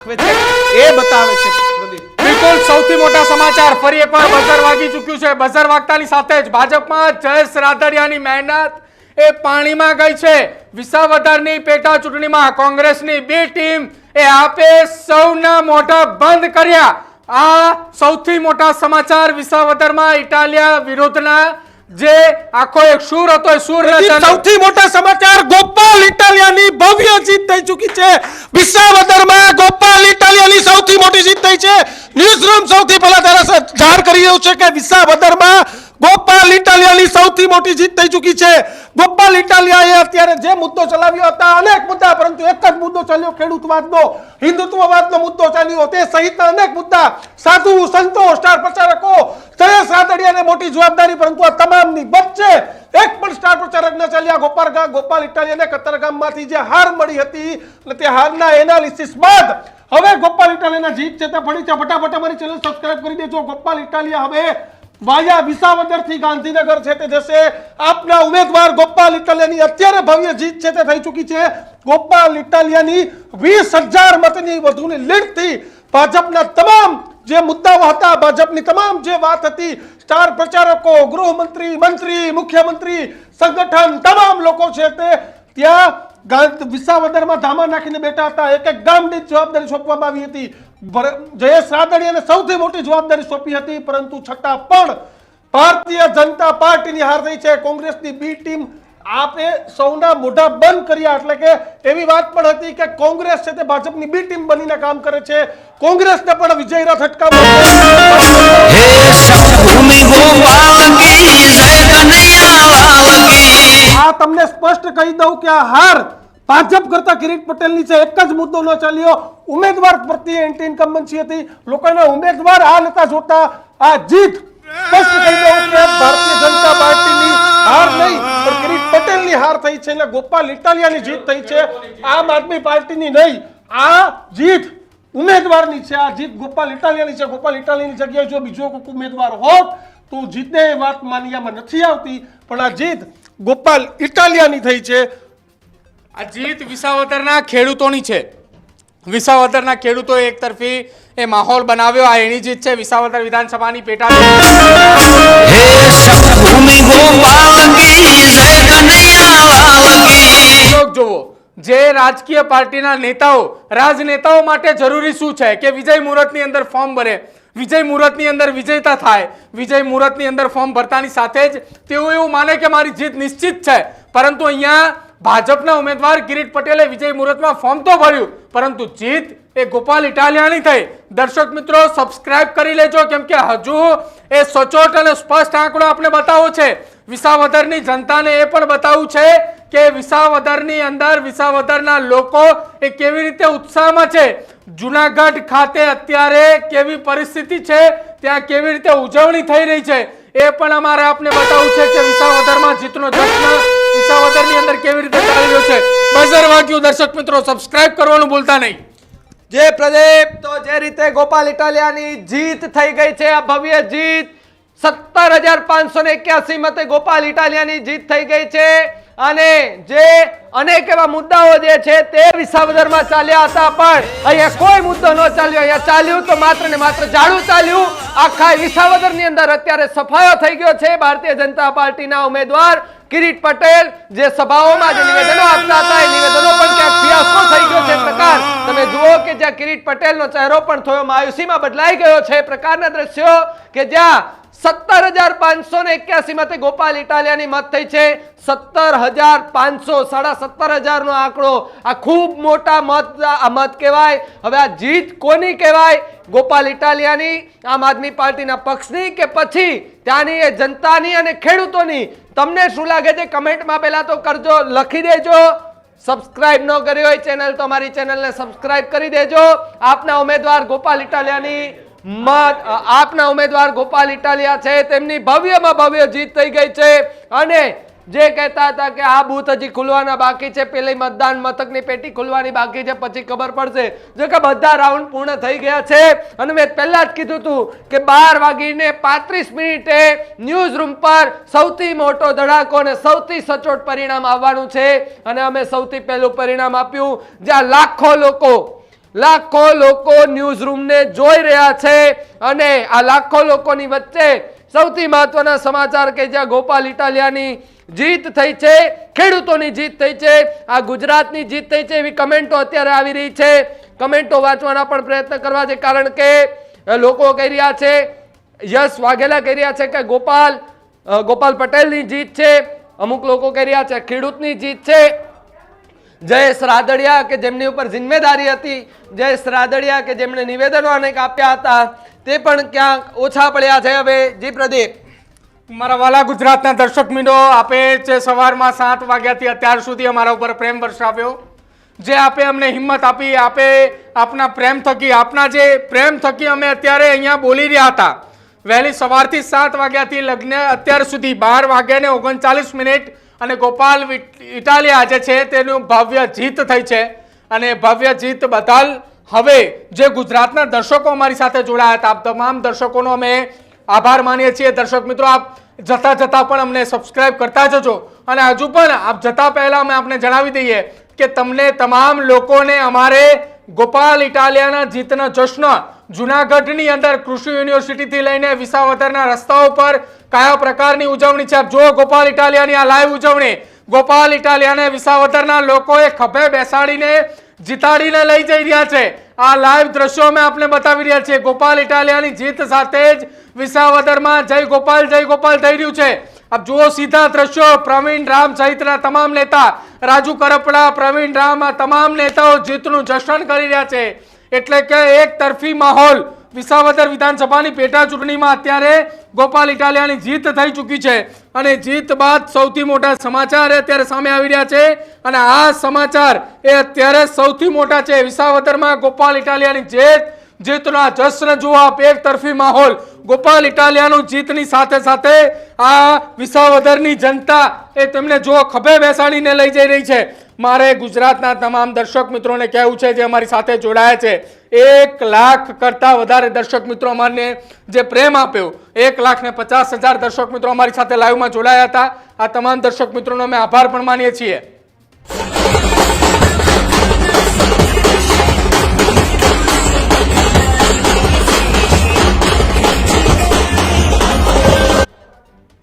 એ બતાવે છે બિલકુલ સૌથી મોટા સમાચાર. ફરી એકવાર બઝર વાગી ચૂક્યું છે. બઝર વાગતાની સાથે જ ભાજપમાં જયેશ રાદડિયાની મહેનત એ પાણીમાં ગઈ છે. વિસાવદરની પેટા ચૂંટણીમાં કોંગ્રેસની બે ટીમ એ આપે સૌના મોઢા બંધ કર્યા. આ સૌથી મોટા સમાચાર વિસાવદરમાં ઇટાલિયા વિરુદ્ધના જે આખો એક સુર હતો એ સૂર સૌથી મોટા સમાચાર ગોપાલ ઇટાલિયાની ભવ્ય જીત થઈ ચૂકી છે. વિસાવદરમાં ગોપાલ ઇટાલિયાની સૌથી મોટી જીત થઈ છે. ન્યૂઝરૂમ સૌથી પહેલા તારા જાહેર કરી રહ્યું છે કે વિસાવદરમાં ગોપાલ ઇટાલિયાની સૌથી મોટી જીત થઈ ચૂકી છે. ગોપાલ ઇટાલિયાએ અત્યારે જે મુદ્દો ચલાવ્યો હતા, અનેક મુદ્દા, પરંતુ એક જ મુદ્દો ચાલ્યો ખેડૂતવાદનો, હિન્દુત્વવાદનો મુદ્દો ચાલ્યો, તે સહિતના અનેક મુદ્દા. સાધુ, સંતો, સ્ટાર પ્રચારકો, જયેશ રાદડિયાને મોટી જવાબદારી, પરંતુ આ તમામની વચ્ચે એક પણ સ્ટાર પ્રચારક ન ચાલ્યા. ગોપાલ ગા- ગોપાલ ઇટાલિયાને કતરગામમાંથી જે હાર મળી હતી, અને તે હારના એનાલિસિસ બાદ હવે ગોપાલ ઇટાલિયાના જીત છે તે ફરી છે ફટાફટ અમારી ચેનલ સબસ્ક્રાઇબ કરી દેજો. ગોપાલ ઇટાલિયા હવે વાયા વિસાવદરથી ગાંધીનગર છે તે જશે. આપના ઉમેદવાર ગોપાલ ઇટાલિયાની અત્યારે ભવ્ય જીત છે તે થઈ ચૂકી છે. ગોપાલ ઇટાલિયાની વીસ હજાર મતની વધુની લીડથી ભાજપના તમામ જે મુદ્દાઓ હતા, ભાજપની તમામ જે વાત હતી, સ્ટાર પ્રચારકો, ગૃહમંત્રી, મંત્રી, મુખ્યમંત્રી, સંગઠન, તમામ લોકો છે તે ત્યાં વિસાવદરમાં ધામા નાખીને બેઠા હતા. એક એક ગામની જવાબદારી સોંપવામાં આવી હતી. જયેશ રાદડીયાને સૌથી મોટી જવાબદારી સોંપી હતી, પરંતુ છતાં પણ ભારતીય જનતા પાર્ટીની હાર થઈ છે. કોંગ્રેસની બી ટીમ આપે સૌના મોઢા બંધ કર્યા. એટલે કે એવી વાત પણ હતી કે કોંગ્રેસ છે તે ભાજપની બી ટીમ બનીને કામ કરે છે. કોંગ્રેસને પણ વિજય રથ અટકાવવા આ તમને સ્પષ્ટ કહી દઉં કે આ હાર ભાજપ કરતા કિરીટ પટેલની છે. એક જ મુદ્દો ન ચાલ્યો. ઉમેદવાર પ્રત્યે એન્ટી ઇન્કમ્બન્સી હતી. લોકોના ઉમેદવાર આ નતા જોતા આ જીત. સ્પષ્ટ કહી દઉં કે ભારતીય જનતા પાર્ટીની હાર નહીં, પણ કિરીટ પટેલની હાર થઈ છે અને ગોપાલ ઇટાલિયાની જીત થઈ છે. આમ આદમી પાર્ટીની નહીં. આ જીત ઉમેદવારની છે. આ જીત ગોપાલ ઇટાલિયાની છે. ગોપાલ ઇટાલિયાની જગ્યાએ જો બીજો કોઈ ઉમેદવાર હોત, તો જીતને એ વાત માન્યામાં નથી આવતી. પણ આ જીત ગોપાલ ઇટાલિયાની થઈ છે. આ જીત વિસાવદરના ખેડૂતોની છે. વિસાવદરના ખેડૂતોએ એક તરફી એ માહોલ બનાવ્યો. આ એની જીત છે વિસાવદર વિધાનસભાની પેટા હે શંભૂમિ ગોપાલ કી જય કનૈયા લોક જુઓ જે રાજકીય પાર્ટીના નેતાઓ રાજનેતાઓ માટે જરૂરી શું છે કે વિજય મુહૂર્તની અંદર ફોર્મ ભરે? વિજય મુહૂર્તની અંદર વિજેતા થાય. વિજય મુહૂર્તની અંદર ફોર્મ ભરતાની સાથે જ તેઓ એવું માને કે મારી જીત નિશ્ચિત છે. પરંતુ અહીંયા ભાજપના ઉમેદવાર કિરીટ પટેલે વિજય મુહૂર્તમાં ફોર્મ તો ભર્યું, પરંતુ જીત એ ગોપાલ ઇટાલિયાની થઈ. દર્શક મિત્રો સબસ્ક્રાઇબ કરી લેજો, કેમ કે હજુ એ સચોટ અને સ્પષ્ટ આંકડો આપણે બતાવો છે. વિસાવદરની જનતાને એ પણ બતાવવું છે કે વિસાવદરની અંદર વિસાવદરના લોકો એ કેવી રીતે ઉત્સાહમાં છે. જુનાગઢ ખાતે અત્યારે કેવી પરિસ્થિતિ છે? ત્યાં કેવી રીતે ઉજવણી થઈ રહી છે? એ પણ અમારે આપને બતાવવું છે કે વિસાવદરમાં જીતનો જશ્ન વિસાવદરની અંદર કેવી રીતે ચાલી રહ્યો છે? બઝર વાગ્યું, દર્શક મિત્રો સબસ્ક્રાઇબ કરવાનું ભૂલતા નહીં. જે પ્રદીપ. તો જે રીતે ગોપાલ ઇટાલિયાની જીત થઈ ગઈ છે, આ ભવ્ય જીત. સત્તર હજાર પાંચસો ને એક્યાસી મતે ગોપાલ ઇટાલિયાની જીત થઈ ગઈ છે. અને જે અનેક એવા મુદ્દાઓ જે છે તે વિસાવદરમાં ચાલ્યા હતા, પણ અહીંયા કોઈ મુદ્દો ન ચાલ્યો. અહીંયા ચાલ્યું તો માત્ર ને માત્ર ઝાડુ ચાલ્યું. આખા વિસાવદરની અંદર અત્યારે સફાયો થઈ ગયો છે ભારતીય જનતા પાર્ટીના ઉમેદવાર કિરીટ પટેલ, જે સભાઓમાં જે નિવેદનો આપતા હતા, એ નિવેદનો પણ ક્યાંક ફિયાસ્કો થઈ ગયો છે. પ્રકાર, તમે જુઓ કે જ્યાં કિરીટ પટેલનો ચહેરો પણ થોડો માયુસીમાં બદલાઈ ગયો છે. પ્રકારના દ્રશ્યો કે જ્યાં સત્તર હજાર પાંચસો ને એક્યાસી મતે ગોપાલ ઇટાલિયાની મત થઈ છે. સત્તર હજાર પાંચસો, સાડા સત્તર હજાર નો આંકડો. આ ખૂબ મોટા મત, આ મત કહેવાય. હવે આ જીત કોની કહેવાય? ગોપાલ ઇટાલિયાની, આમ આદમી પાર્ટીના પક્ષની કે પછી ત્યાંની એ જનતાની અને ખેડૂતોની? તમને શું લાગે છે? કમેન્ટમાં પહેલાં તો કરજો, લખી દેજો. સબસ્ક્રાઇબ ન કરી હોય ચેનલ તો અમારી ચેનલને સબસ્ક્રાઇબ કરી દેજો. આપના ઉમેદવાર ગોપાલ ઇટાલિયાની આપના ઉમેદવાર ગોપાલ ઇટાલિયા છે, તેમની ભવ્યમાં ભવ્ય જીત થઈ ગઈ છે. અને જે કહેતા હતા કે આ બૂથ હજી ખુલવાના બાકી છે, પેલી મતદાન મથકની પેટી ખુલવાની બાકી છે, પછી ખબર પડશે. જો કે બધા રાઉન્ડ પૂર્ણ થઈ ગયા છે. અને મેં પહેલાં જ કીધું હતું કે બાર વાગીને પાંત્રીસ મિનિટે ન્યૂઝ રૂમ પર સૌથી મોટો ધડાકો અને સૌથી સચોટ પરિણામ આવવાનું છે. અને અમે સૌથી પહેલું પરિણામ આપ્યું, જ્યાં લાખો લોકો લાખો લોકો ન્યૂઝ રૂમને જોઈ રહ્યા છે અને આ લાખો લોકોની વચ્ચે સૌથી મહત્વના સમાચાર કે જ્યાં ગોપાલ ઇટાલિયાની જીત થઈ છે, ખેડૂતોની જીત થઈ છે, આ ગુજરાતની જીત થઈ છે એવી કમેન્ટો અત્યારે આવી રહી છે. કમેન્ટો વાંચવાના પણ પ્રયત્ન કરવા છે, કારણ કે લોકો કહી રહ્યા છે, યશ વાઘેલા કહી રહ્યા છે કે ગોપાલ ગોપાલ પટેલની જીત છે. અમુક લોકો કહી રહ્યા છે, ખેડૂતની જીત છે. જયેશ રાદડિયા કે જેમની ઉપર જિમ્મેદારી હતી જયેશ રાદડિયા કે જેમણે નિવેદનો અનેક આપ્યા હતા, તે પણ ક્યાંક ઓછા પડ્યા છે હવે. જી પ્રદીપ. મારા વાલા ગુજરાતના દર્શક મિત્રો, આપે જે સવારમાં સાત વાગ્યાથી અત્યાર સુધી અમારા ઉપર પ્રેમ વરસાવ્યો, જે આપે અમને હિંમત આપી, આપે આપના પ્રેમ થકી, આપના જે પ્રેમ થકી અમે અત્યારે અહીંયા બોલી રહ્યા હતા. વહેલી સવારથી સાત વાગ્યાથી લગ્ન, અત્યાર સુધી બાર વાગ્યા ને ઓગણચાલીસ મિનિટ અને ગોપાલ ઇટાલિયા જે છે તેનું ભવ્ય જીત થઈ છે. અને ભવ્ય જીત બદલ હવે જે ગુજરાતના દર્શકો અમારી સાથે જોડાયા હતા, આપ તમામ દર્શકોનો અમે આભાર માનીએ છીએ. દર્શક મિત્રો, આપ જતા જતા પણ અમને સબસ્ક્રાઇબ કરતા જજો. અને હજુ પણ આપ જતા પહેલાં અમે આપને જણાવી દઈએ કે તમને તમામ લોકોને અમારે ગોપાલ ઇટાલિયાના જીતનો જશ્ન જુનાગઢની અંદર કૃષિ યુનિવર્સિટીથી લઈને વિસાવદરના રસ્તાઓ પર કયા પ્રકારની ઉજવણી છે? જો ગોપાલ ઇટાલિયાની આ લાઈવ ઉજવણી. ગોપાલ ઇટાલિયાને વિસાવદરના લોકોએ ખભે બેસાડીને જીતાડીને લઈ જઈ રહ્યા છે. આ લાઈવ દ્રશ્યો અમે આપને બતાવી રહ્યા છીએ. ગોપાલ ઇટાલિયાની જીત સાથે જ વિસાવદરમાં જય ગોપાલ જય ગોપાલ થઈ રહ્યું છે. આપ જુઓ સીધા દ્રશ્યો. પ્રવીણ રામ સહિતના તમામ નેતા, રાજુ કરપડા, પ્રવીણ રામ આ તમામ નેતાઓ જીતનું જશન કરી રહ્યા છે. એટલે કે એક તરફી માહોલ. વિસાવદર વિધાનસભાની પેટા ચૂંટણીમાં અત્યારે ગોપાલ ઇટાલિયાની જીત થઈ ચૂકી છે. અને જીત બાદ સૌથી મોટા સમાચાર અત્યારે સામે આવી રહ્યા છે. અને આ સમાચાર એ અત્યારે સૌથી મોટા છે. વિસાવદરમાં ગોપાલ ઇટાલિયાની જીત, જીતના જશ્ન જુઓ આપ એક તરફી માહોલ. ગોપાલ ઇટાલિયાનું જીતની સાથે સાથે આ વિસાવદરની જનતા એ તેમને જુઓ, ખભે બેસાડીને લઈ જઈ રહી છે. મારે ગુજરાતના તમામ દર્શક મિત્રોને કહેવું છે, જે અમારી સાથે જોડાયા છે, એક લાખ કરતાં વધારે દર્શક મિત્રો અમારને જે પ્રેમ આપ્યો, એક લાખ ને પચાસ હજાર દર્શક મિત્રો અમારી સાથે લાઈવમાં જોડાયા હતા. આ તમામ દર્શક મિત્રોનો અમે આભાર પણ માનીએ છીએ.